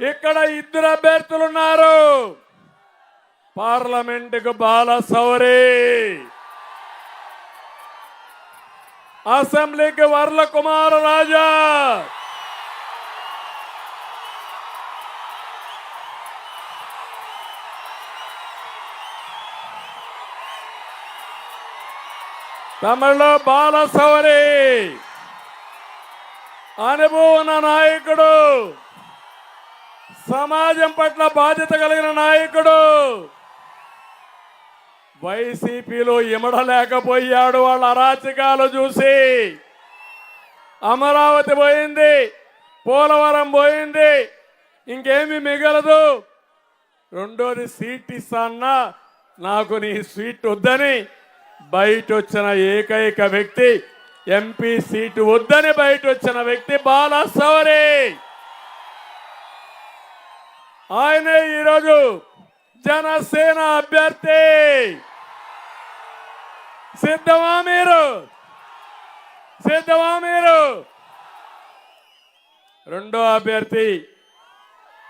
ఇక్కడ ఇద్దరు అభ్యర్థులు ఉన్నారు పార్లమెంటుకు బాలసౌరి అసెంబ్లీకి వర్ల కుమార్ రాజా. తమిళలో బాలసౌరి అనుభవం నాయకుడు. సమాజం పట్ల బాధ్యత కలిగిన నాయకుడు. వైసీపీలో ఇమడలేకపోయాడు వాళ్ళ అరాచకాలు చూసి. అమరావతి పోయింది పోలవరం పోయింది ఇంకేమి మిగలదు. రెండోది సీట్ ఇస్తాన్నా నాకు నీ సీట్ వద్దని బయట వచ్చిన ఏకైక వ్యక్తి ఎంపీ సీటు వద్దని బయట వచ్చిన వ్యక్తి బాలసౌరి ఆయనే ఈరోజు జనసేన అభ్యర్థి. సిద్ధమా మీరు? సిద్ధమా మీరు? రెండో అభ్యర్థి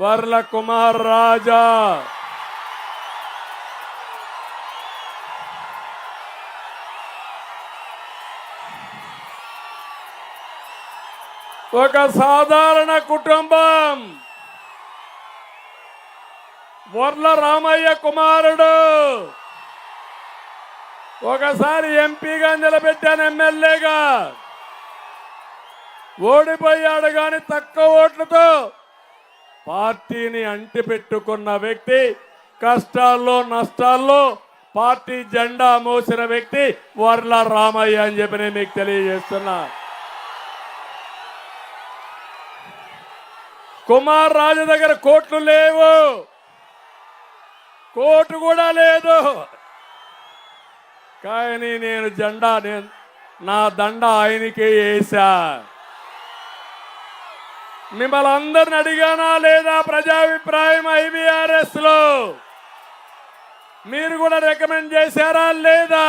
వర్ల కుమార్ రాజా. ఒక సాధారణ కుటుంబం. వర్ల రామయ్య కుమారుడు. ఒకసారి ఎంపీగా నిలబెట్టాను ఎమ్మెల్యేగా. ఓడిపోయాడు కానీ తక్కువ ఓట్లతో పార్టీని అంటిపెట్టుకున్న వ్యక్తి కష్టాల్లో నష్టాల్లో పార్టీ జెండా మోసిన వ్యక్తి వర్ల రామయ్య అని చెప్పి నేను మీకు తెలియజేస్తున్నా. కుమార్ రాజు దగ్గర కోట్లు లేవు. కోటు కూడా లేదు. కానీ నేను జెండా నేను నా దండ ఆయనకే వేసా. మిమ్మల్ని అందరిని అడిగానా లేదా ప్రజాభిప్రాయం ఐబిఆర్ఎస్లో మీరు కూడా రికమెండ్ చేశారా లేదా?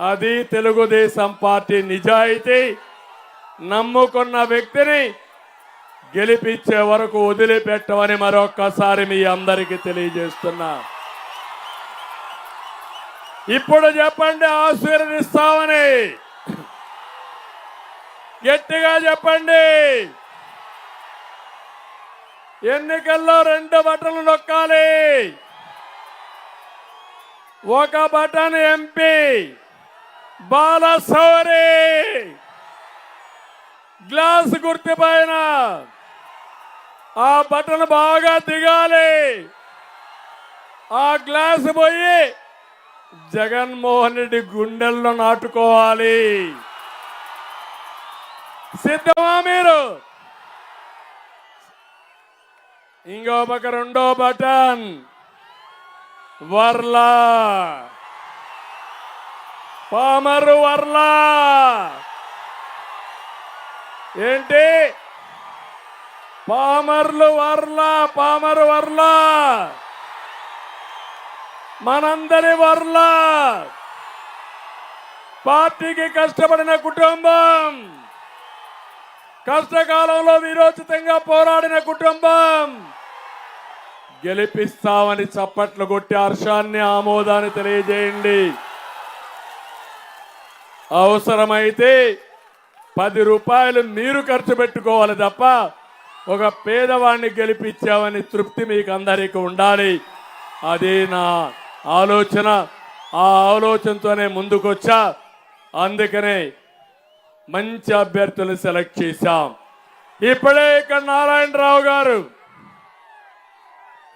అది తెలుగుదేశం పార్టీ నిజాయితీ. నమ్ముకున్న వ్యక్తిని గెలిపించే వరకు వదిలిపెట్టమని మరొక్కసారి మీ అందరికీ తెలియజేస్తున్నా. ఇప్పుడు చెప్పండి ఆశీర్వదిస్తామని. గట్టిగా చెప్పండి. ఎన్నికల్లో రెండు బటన్లు నొక్కాలి. ఒక బటన్ ఎంపీ బాలసౌరి గ్లాస్ గుర్తు పైన ఆ బటన్ బాగా దిగాలి. ఆ గ్లాస్ పోయి జగన్మోహన్ రెడ్డి గుండెల్లో నాటుకోవాలి. సిద్ధమా మీరు? ఇంకో పక్క రెండో బటన్. వర్లా. పామరు వర్లా. ఏంటి? పామర్లు వర్లా పామరు వర్లా. మనందరి వర్లా. పార్టీకి కష్టపడిన కుటుంబం. కష్టకాలంలో విరోచితంగా పోరాడిన కుటుంబం. గెలిపిస్తామని చప్పట్లు కొట్టి హర్షాన్ని ఆమోదాన్ని తెలియజేయండి. అవసరమైతే పది రూపాయలు మీరు ఖర్చు పెట్టుకోవాలి తప్ప ఒక పేదవాడిని గెలిపించామని తృప్తి మీకు అందరికీ ఉండాలి. అది నా ఆలోచన. ఆ ఆలోచనతోనే ముందుకొచ్చా. అందుకనే మంచి అభ్యర్థులు సెలెక్ట్ చేశాం. ఇప్పుడే ఇక్కడ నారాయణరావు గారు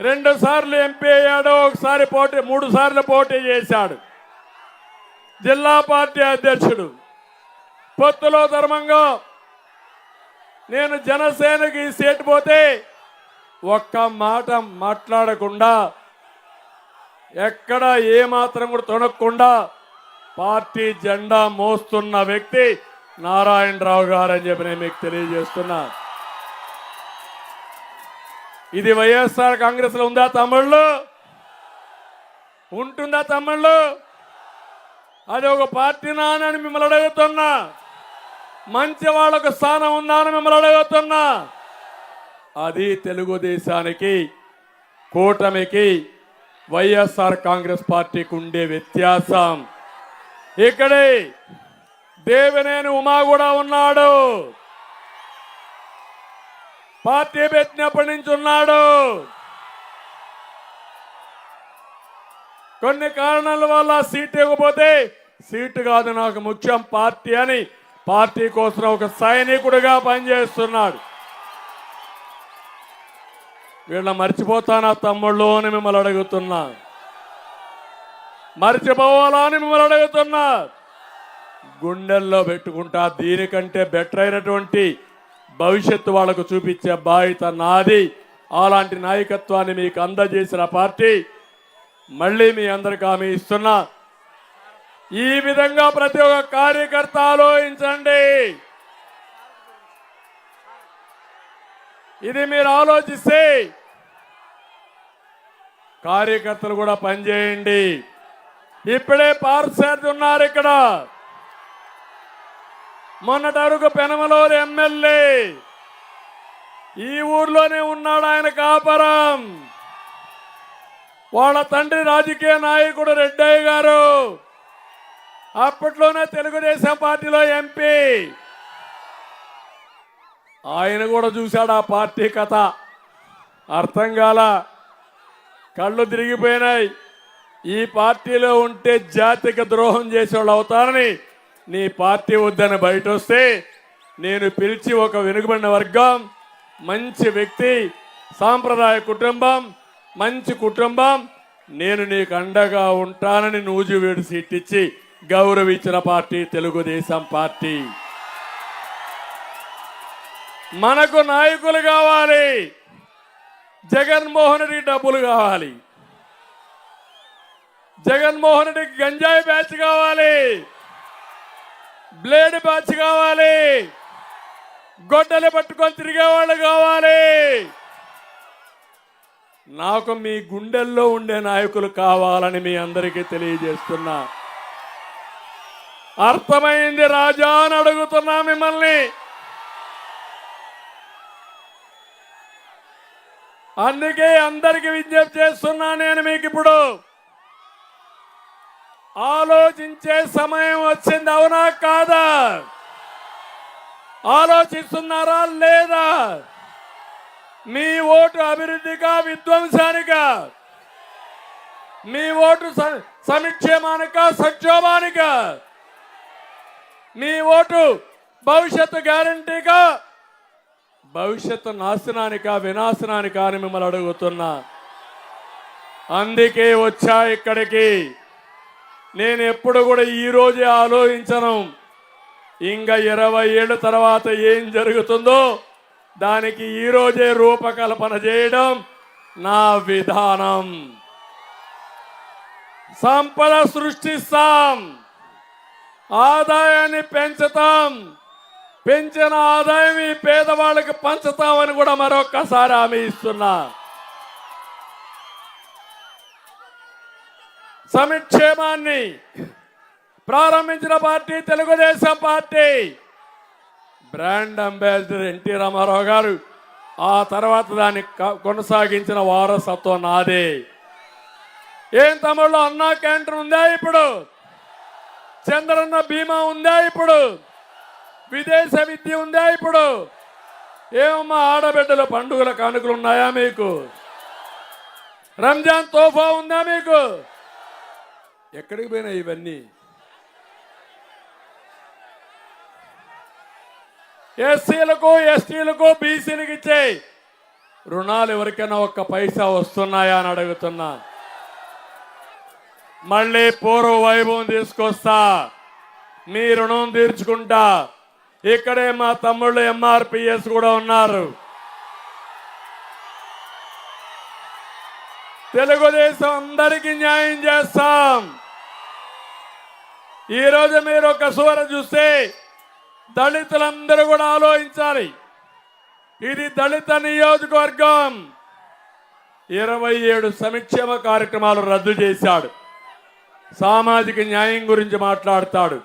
రెండు సార్లు ఎంపీ అయ్యాడు ఒకసారి పోటీ మూడు సార్లు పోటీ చేశాడు. జిల్లా పార్టీ అధ్యక్షుడు పొత్తులో ధర్మంగా నేను జనసేనకి ఈ సీట్ పోతే ఒక్క మాట మాట్లాడకుండా ఎక్కడ ఏ మాత్రం కూడా తొనక్కుండా పార్టీ జెండా మోస్తున్న వ్యక్తి నారాయణరావు గారు అని చెప్పి నేను మీకు తెలియజేస్తున్నా. ఇది వైఎస్ఆర్ కాంగ్రెస్లో ఉందా తమిళ్ళు ఉంటుందా తమిళ్ళు అది ఒక పార్టీ నానని మిమ్మల్ని అడుగుతున్నా. మంచి వాళ్ళకు స్థానం ఉన్నాను మిమ్మల్ని అడుగుతున్నా. అది తెలుగుదేశానికి కూటమికి వైఎస్ఆర్ కాంగ్రెస్ పార్టీకి ఉండే వ్యత్యాసం. ఇక్కడే దేవినేని ఉమా కూడా ఉన్నాడు. పార్టీ పెట్టినప్పటి నుంచి ఉన్నాడు. కొన్ని కారణాల వల్ల సీట్ ఇవ్వకపోతే సీటు కాదు నాకు ముఖ్యం పార్టీ అని పార్టీ కోసం ఒక సైనికుడిగా పనిచేస్తున్నాడు. వీళ్ళ మర్చిపోతానా తమ్ముళ్ళు అని మిమ్మల్ని అడుగుతున్నా. మర్చిపోవాలా అని మిమ్మల్ని అడుగుతున్నా. గుండెల్లో పెట్టుకుంటా దీనికంటే బెటర్ అయినటువంటి భవిష్యత్తు వాళ్ళకు చూపించే బాధ్యత నాది. అలాంటి నాయకత్వాన్ని మీకు అందజేసిన పార్టీ మళ్ళీ మీ అందరికి హామీ ఇస్తున్నా. ఈ విధంగా ప్రతి ఒక్క కార్యకర్త ఆలోచించండి. ఇది మీరు ఆలోచిస్తే కార్యకర్తలు కూడా పనిచేయండి. ఇప్పుడే పార్సార్థి ఉన్నారు ఇక్కడ. మొన్నటి వరకు పెనమలూరు ఎమ్మెల్యే. ఈ ఊర్లోనే ఉన్నాడు ఆయన కాపరం. వాళ్ళ తండ్రి రాజకీయ నాయకుడు రెడ్డయ్య గారు. అప్పట్లోనే తెలుగుదేశం పార్టీలో ఎంపీ. ఆయన కూడా చూశాడు ఆ పార్టీ కథ. అర్థం కాల. కళ్ళు తిరిగిపోయినాయి. ఈ పార్టీలో ఉంటే జాతికి ద్రోహం చేసేవాళ్ళు అవుతారని నీ పార్టీ వద్దని బయట వస్తే నేను పిలిచి ఒక వెనుకబడిన వర్గం మంచి వ్యక్తి సాంప్రదాయ కుటుంబం మంచి కుటుంబం నేను నీకు అండగా ఉంటానని నూజివీడు సీట్ ఇచ్చి గౌరవించిన పార్టీ తెలుగుదేశం పార్టీ. మనకు నాయకులు కావాలి. జగన్మోహన్ రెడ్డి డబ్బులు కావాలి. జగన్మోహన్ రెడ్డికి గంజాయి బ్యాచ్ కావాలి. బ్లేడ్ బ్యాచ్ కావాలి. గొడ్డలు పట్టుకొని తిరిగే వాళ్ళు కావాలి. నాకు మీ గుండెల్లో ఉండే నాయకులు కావాలని మీ అందరికీ తెలియజేస్తున్నా. అర్థమైంది రాజా అని అడుగుతున్నా మిమ్మల్ని. అందుకే అందరికి విజ్ఞప్తి చేస్తున్నా నేను మీకు ఇప్పుడు. ఆలోచించే సమయం వచ్చింది అవునా కాదా? ఆలోచిస్తున్నారా లేదా? మీ ఓటు అభివృద్ధిగా విధ్వంసానికా? మీ ఓటు స- సంక్షోభానికా మీ ఓటు భవిష్యత్తు గ్యారంటీగా భవిష్యత్తు నాశనానిక వినాశనానిక అని మిమ్మల్ని అడుగుతున్నా. అందుకే వచ్చా ఇక్కడికి. నేను ఎప్పుడు కూడా ఈరోజే ఆలోచించను. ఇంకా ఇరవై ఏళ్ళ తర్వాత ఏం జరుగుతుందో దానికి ఈరోజే రూపకల్పన చేయడం నా విధానం. సంపద సృష్టిస్తాం. ఆదాయాన్ని పెంచుతాం. పెంచిన ఆదాయం ఈ పేదవాళ్ళకి పంచుతామని కూడా మరొక్కసారి హామీ ఇస్తున్నా. సమిక్షేమాన్ని ప్రారంభించిన party Telugu Desam party. Brand ambassador NT Rama Rao గారు ఆ తర్వాత దాన్ని కొనసాగించిన వారసత్వం నాదే. ఏం తమిళలో అన్నా క్యాంటీన్ ఉందా ఇప్పుడు? చంద్రన్న బీమా ఉందా ఇప్పుడు? విదేశ విద్య ఉందా ఇప్పుడు? ఏమమ్మా ఆడబిడ్డల పండుగల కానుకలు ఉన్నాయా మీకు? రంజాన్ తోఫా ఉందా మీకు? ఎక్కడికి పోయినాయి ఇవన్నీ? ఎస్సీలకు ఎస్టీలకు బీసీలకు ఇచ్చే రుణాలు ఎవరికైనా ఒక్క పైసా వస్తున్నాయా అని అడుగుతున్నా. మళ్ళీ పూర్వ వైభవం తీసుకొస్తా. మీ రుణం తీర్చుకుంటా. ఇక్కడే మా తమ్ముళ్ళు ఎంఆర్పిఎస్ కూడా ఉన్నారు. తెలుగుదేశం అందరికీ న్యాయం చేస్తాం. ఈరోజు మీరు ఒక సువర చూస్తే దళితులందరూ కూడా ఆలోచించాలి. ఇది దళిత నియోజకవర్గం. ఇరవై ఏడు సంక్షేమ కార్యక్రమాలు రద్దు చేశాడు. సామాజిక న్యాయం గురించి మాట్లాడతాడు.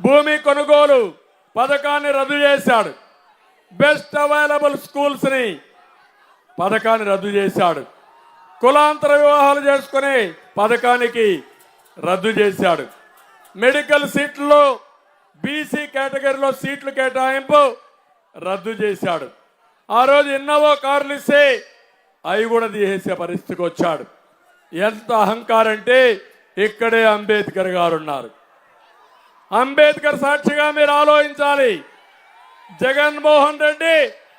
భూమి కొనుగోలు పథకాన్ని రద్దు చేశాడు. బెస్ట్ అవైలబుల్ స్కూల్స్ని పథకాన్ని రద్దు చేశాడు. కులాంతర వివాహాలు చేసుకునే పథకానికి రద్దు చేశాడు. మెడికల్ సీట్లలో బీసీ కేటగిరీలో సీట్లు కేటాయింపు రద్దు చేశాడు. ఆ రోజు ఎన్నవో కార్లు ఇస్తే అవి కూడా తీసేసే పరిస్థితికి వచ్చాడు. ఎంత అహంకారంటే అంటే ఇక్కడే అంబేద్కర్ గారు ఉన్నారు అంబేద్కర్ సాక్షిగా మీరు ఆలోచించాలి. జగన్మోహన్ రెడ్డి